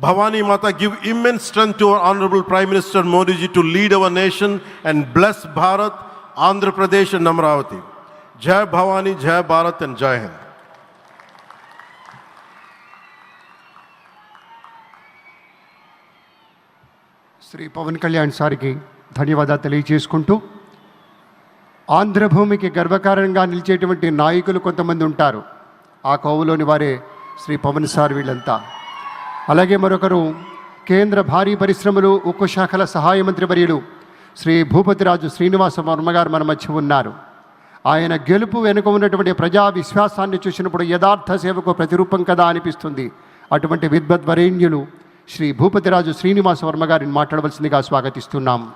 Bhavani Mata give immense strength to our Honorable Prime Minister Modi ji to lead our nation and bless Bharat, Andhra Pradesh and Amravati. Jai Bhavani, Jai Bharat and Jai Hind. Shri Pawan Kalyan సార్కి ధన్యవాదాలు తెలియజేసుకుంటూ ఆంధ్రభూమికి గర్వకారణంగా నిలిచేటువంటి నాయకులు కొంతమంది ఉంటారు ఆ కోవలోని వారే Shri Pawan sir వీళ్ళంతా అలాగే మరొకరు కేంద్ర భారీ పరిశ్రమలు ఉక్కు శాఖల సహాయ మంత్రి వర్యులు శ్రీ భూపతిరాజు శ్రీనివాస వర్మగారు మన మధ్య ఉన్నారు. ఆయన గెలుపు వెనుక ఉన్నటువంటి ప్రజా విశ్వాసాన్ని చూసినప్పుడు యథార్థ సేవకు ప్రతిరూపం కదా అనిపిస్తుంది. అటువంటి విద్వద్వరేణ్యులు శ్రీ భూపతిరాజు శ్రీనివాస వర్మ గారిని మాట్లాడవలసిందిగా స్వాగతిస్తున్నాం.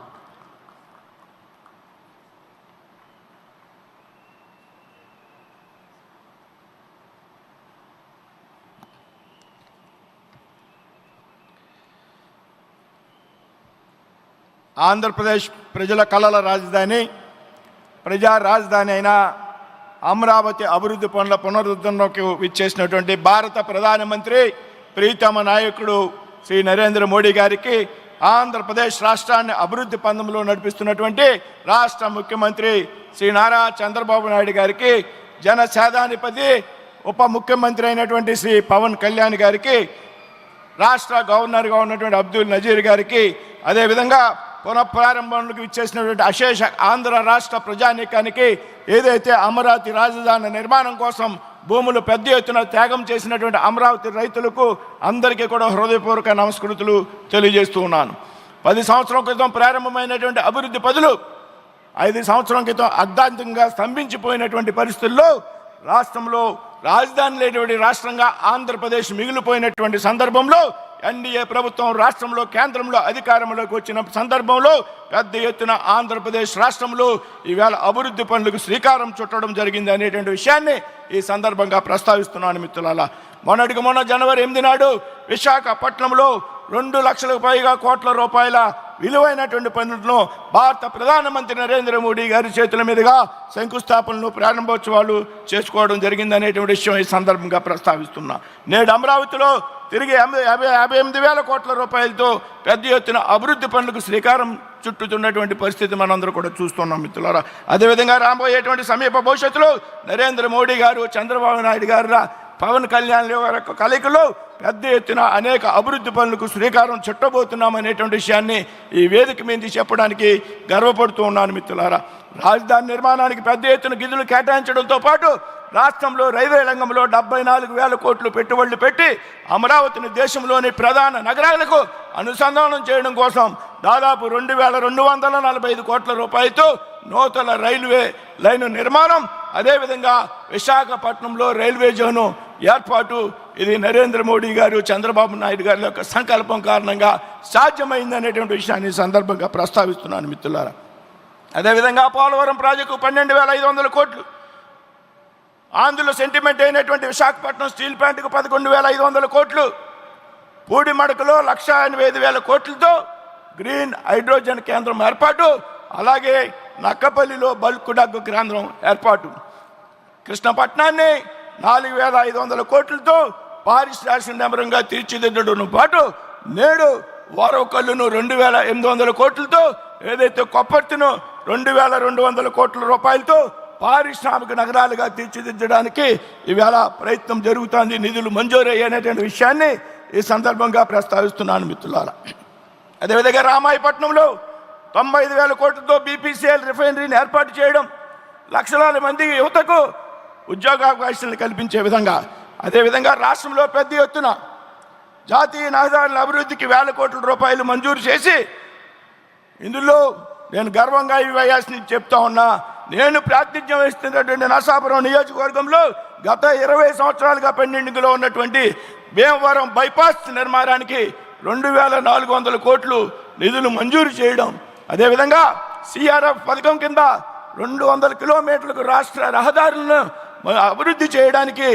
ఆంధ్రప్రదేశ్ ప్రజల కళల రాజధాని ప్రజా రాజధాని అయిన అమరావతి అభివృద్ధి పనుల పునరుద్ధరణకు విచ్చేసినటువంటి భారత ప్రధానమంత్రి ప్రీతమ నాయకుడు శ్రీ నరేంద్ర మోడీ గారికి ఆంధ్రప్రదేశ్ రాష్ట్రాన్ని అభివృద్ధి పందంలో నడిపిస్తున్నటువంటి రాష్ట్ర ముఖ్యమంత్రి శ్రీ నారా చంద్రబాబు నాయుడు గారికి జనసేనాధిపతి ఉప ముఖ్యమంత్రి అయినటువంటి శ్రీ పవన్ కళ్యాణ్ గారికి రాష్ట్ర గవర్నర్గా ఉన్నటువంటి అబ్దుల్ నజీర్ గారికి అదేవిధంగా పునఃప్రారంభంలోకి ఇచ్చేసినటువంటి అశేష ఆంధ్ర రాష్ట్ర ప్రజానీకానికి ఏదైతే అమరావతి రాజధాని నిర్మాణం కోసం భూములు పెద్ద ఎత్తున త్యాగం చేసినటువంటి అమరావతి రైతులకు అందరికీ కూడా హృదయపూర్వక నమస్కృతులు తెలియజేస్తూ ఉన్నాను. పది సంవత్సరం క్రితం ప్రారంభమైనటువంటి అభివృద్ధి పదులు ఐదు సంవత్సరం క్రితం అర్ధాంతంగా స్తంభించిపోయినటువంటి పరిస్థితుల్లో రాష్ట్రంలో రాజధాని లేనటువంటి రాష్ట్రంగా ఆంధ్రప్రదేశ్ మిగిలిపోయినటువంటి సందర్భంలో ఎన్డీఏ ప్రభుత్వం రాష్ట్రంలో కేంద్రంలో అధికారంలోకి వచ్చిన సందర్భంలో పెద్ద ఎత్తున ఆంధ్రప్రదేశ్ రాష్ట్రంలో ఈవేళ అభివృద్ధి పనులకు శ్రీకారం చుట్టడం జరిగింది అనేటువంటి విషయాన్ని ఈ సందర్భంగా ప్రస్తావిస్తున్నాను మిత్రులారా. మొన్నటికి మొన్న జనవరి ఎనిమిది నాడు విశాఖపట్నంలో రెండు లక్షలకు పైగా కోట్ల రూపాయల విలువైనటువంటి పనులను భారత ప్రధానమంత్రి నరేంద్ర మోడీ గారి చేతుల మీదుగా శంకుస్థాపనలు ప్రారంభోత్సవాలు చేసుకోవడం జరిగింది అనేటువంటి విషయం ఈ సందర్భంగా ప్రస్తావిస్తున్నా. నేడు అమరావతిలో తిరిగి యాభై యాభై ఎనిమిది వేల కోట్ల రూపాయలతో పెద్ద ఎత్తున అభివృద్ధి పనులకు శ్రీకారం చుట్టుతున్నటువంటి పరిస్థితి మనందరూ కూడా చూస్తున్నాం మిత్రులారా. అదేవిధంగా రాబోయేటువంటి సమీప భవిష్యత్తులో నరేంద్ర మోడీ గారు చంద్రబాబు నాయుడు గారు పవన్ కళ్యాణ్ యొక్క కలయికలో పెద్ద ఎత్తున అనేక అభివృద్ధి పనులకు శ్రీకారం చుట్టబోతున్నాం అనేటువంటి విషయాన్ని ఈ వేదిక మీద చెప్పడానికి గర్వపడుతూ ఉన్నాను మిత్రులారా. రాజధాని నిర్మాణానికి పెద్ద ఎత్తున గిదులు కేటాయించడంతో పాటు రాష్ట్రంలో రైల్వే రంగంలో డెబ్బై నాలుగు వేల కోట్లు పెట్టుబడులు పెట్టి అమరావతిని దేశంలోని ప్రధాన నగరాలకు అనుసంధానం చేయడం కోసం దాదాపు రెండు వేల రెండు వందల నలభై ఐదు కోట్ల రూపాయలతో నూతన రైల్వే లైన్ నిర్మాణం అదేవిధంగా విశాఖపట్నంలో రైల్వే జోను ఏర్పాటు. ఇది నరేంద్ర మోడీ గారు చంద్రబాబు నాయుడు గారి యొక్క సంకల్పం కారణంగా సాధ్యమైంది అనేటువంటి విషయాన్ని సందర్భంగా ప్రస్తావిస్తున్నాను మిత్రులారా. అదేవిధంగా పోలవరం ప్రాజెక్టు పన్నెండు వేల ఐదు వందల కోట్లు ఆంధ్రలో సెంటిమెంట్ అయినటువంటి విశాఖపట్నం స్టీల్ ప్లాంట్కు పదకొండు వేల ఐదు వందల కోట్లు పూడి మడకలో లక్ష ఎనభై ఐదు వేల కోట్లతో గ్రీన్ హైడ్రోజన్ కేంద్రం ఏర్పాటు అలాగే నక్కపల్లిలో బల్క్ డగ్గు కేంద్రం ఏర్పాటు. కృష్ణపట్నాన్ని నాలుగు వేల ఐదు వందల కోట్లతో పారిశ్రామిక నగరంగా తీర్చిదిద్దడంతో పాటు నేడు వారవకల్లును రెండు వేల ఎనిమిది వందల కోట్లతో ఏదైతే కొప్పర్తిను రెండు వేల రెండు వందల కోట్ల రూపాయలతో పారిశ్రామిక నగరాలుగా తీర్చిదిద్దడానికి ఇవాళ ప్రయత్నం జరుగుతోంది నిధులు మంజూరయ్యేటువంటి విషయాన్ని ఈ సందర్భంగా ప్రస్తావిస్తున్నాను మిత్రులారా. అదేవిధంగా రామాయపట్నంలో తొంభై ఐదు వేల కోట్లతో బీపీసీఎల్ రిఫైనరీని ఏర్పాటు చేయడం లక్షలాది మంది యువతకు ఉద్యోగావకాశాలను కల్పించే విధంగా అదేవిధంగా రాష్ట్రంలో పెద్ద ఎత్తున జాతీయ రహదారుల అభివృద్ధికి వేల కోట్ల రూపాయలు మంజూరు చేసి ఇందులో నేను గర్వంగా ఇవి వేయాల్సి చెప్తా ఉన్నా నేను ప్రాతినిధ్యం వహిస్తున్నటువంటి నరసాపురం నియోజకవర్గంలో గత ఇరవై సంవత్సరాలుగా పెండింగ్లో ఉన్నటువంటి భీమవరం బైపాస్ నిర్మాణానికి రెండు వేల నాలుగు వందల కోట్లు నిధులు మంజూరు చేయడం. అదేవిధంగా సిఆర్ఎఫ్ పథకం కింద రెండు వందల కిలోమీటర్లకు రాష్ట్ర రహదారులను అభివృద్ధి చేయడానికి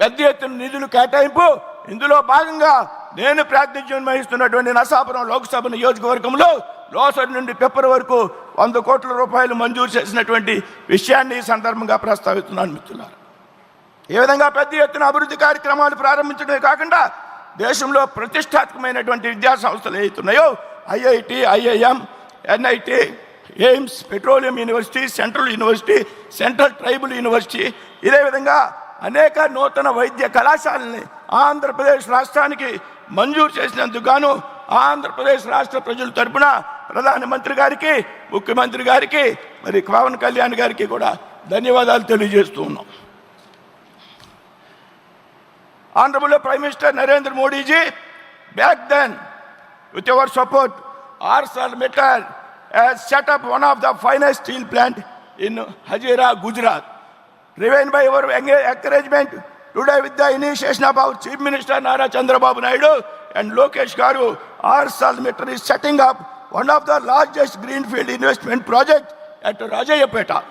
పెద్ద ఎత్తున నిధులు కేటాయింపు. ఇందులో భాగంగా నేను ప్రాతినిధ్యం వహిస్తున్నటువంటి నరసాపురం లోక్సభ నియోజకవర్గంలో లోసరి నుండి పెప్పర్ వరకు వంద కోట్ల రూపాయలు మంజూరు చేసినటువంటి విషయాన్ని ఈ సందర్భంగా ప్రస్తావిస్తున్నాను మిత్రులారు. ఏ విధంగా పెద్ద ఎత్తున అభివృద్ధి కార్యక్రమాలు ప్రారంభించడమే కాకుండా దేశంలో ప్రతిష్టాత్మకమైనటువంటి విద్యా సంస్థలు ఏవైతున్నాయో IIT IIM NIT AIIMS petroleum university central university central tribal university ఇదే విధంగా అనేక నూతన వైద్య కళాశాలని ఆంధ్రప్రదేశ్ రాష్ట్రానికి మంజూరు చేసినందుకు ఆంధ్రప్రదేశ్ రాష్ట్ర ప్రజల తరపున ప్రధానమంత్రి గారికి ముఖ్యమంత్రి గారికి మరి పవన్ కళ్యాణ్ గారికి కూడా ధన్యవాదాలు తెలియజేస్తూ ఉన్నాం honourable prime minister Narendra Modiji back then with your support Arcelor Mittal has set up one of the finest steel plant in Hazira, Gujarat. Driven by your today with the initiation of our Chief Minister Nara Chandrababu Naidu and Lokesh Garu, ArcelorMittal is setting up one of the largest greenfield investment project at Rajayapeta.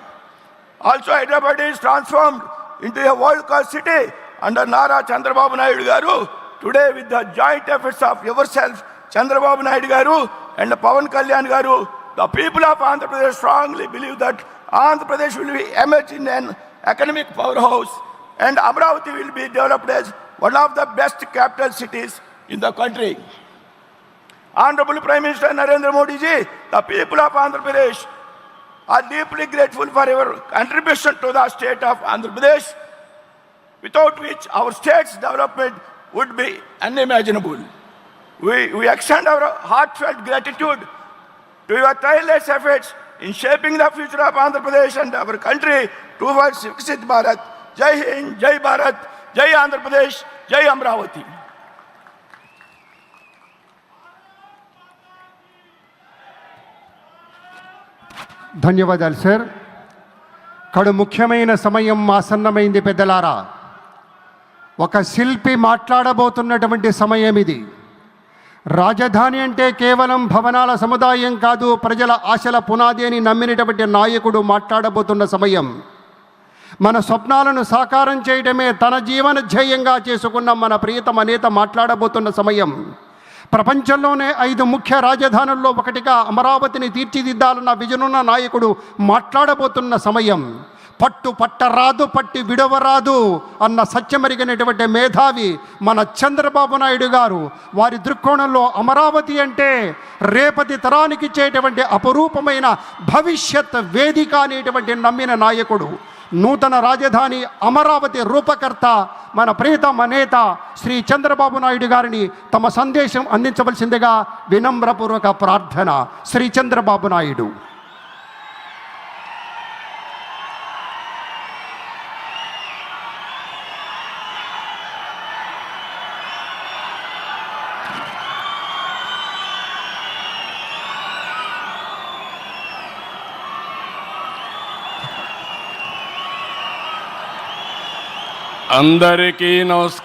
Also, Hyderabad is transformed into a world-class city under Nara Chandrababu Naidu Garu. Today, with the joint efforts of yourself, Chandrababu Naidu Garu and Pavan Kalyan Garu, the people of Andhra Pradesh strongly believe that Andhra Pradesh will be emerge an economic powerhouse and Amravati will be developed as one of the best capital cities in the country. Honorable Prime Minister Narendra Modi ji, the people of Andhra Pradesh are deeply grateful for your contribution to the state of Andhra Pradesh, without which our state's development would be unimaginable. We, we extend our heartfelt gratitude to your tireless efforts in shaping the future of Andhra Pradesh and our country towards Viksit Bharat. జై హింద్ జై భారత్ జై ఆంధ్రప్రదేశ్ జై అమరావతి. ధన్యవాదాలు sir. కడు ముఖ్యమైన సమయం ఆసన్నమైంది పెద్దలారా. ఒక శిల్పి మాట్లాడబోతున్నటువంటి సమయం ఇది. రాజధాని అంటే కేవలం భవనాల సముదాయం కాదు ప్రజల ఆశల పునాది అని నమ్మినటువంటి నాయకుడు మాట్లాడబోతున్న సమయం. మన స్వప్నాలను సాకారం చేయడమే తన జీవన ధ్యేయంగా చేసుకున్న మన ప్రియతమ నేత మాట్లాడబోతున్న సమయం. ప్రపంచంలోనే ఐదు ముఖ్య రాజధానుల్లో ఒకటిగా అమరావతిని తీర్చిదిద్దాలన్న విజనున్న నాయకుడు మాట్లాడబోతున్న సమయం. పట్టు పట్టరాదు పట్టి విడవరాదు అన్న సత్యమరిగినటువంటి మేధావి మన చంద్రబాబు నాయుడు గారు. వారి దృక్కోణంలో అమరావతి అంటే రేపటి తరానికి ఇచ్చేటువంటి అపరూపమైన భవిష్యత్ వేదిక అనేటువంటి నమ్మిన నాయకుడు. నూతన రాజధాని అమరావతి రూపకర్త మన ప్రియతమ నేత శ్రీ చంద్రబాబు నాయుడు గారిని తమ సందేశం అందించవలసిందిగా వినమ్రపూర్వక ప్రార్థన శ్రీ చంద్రబాబు నాయుడు. అందరికీ నమస్కారం.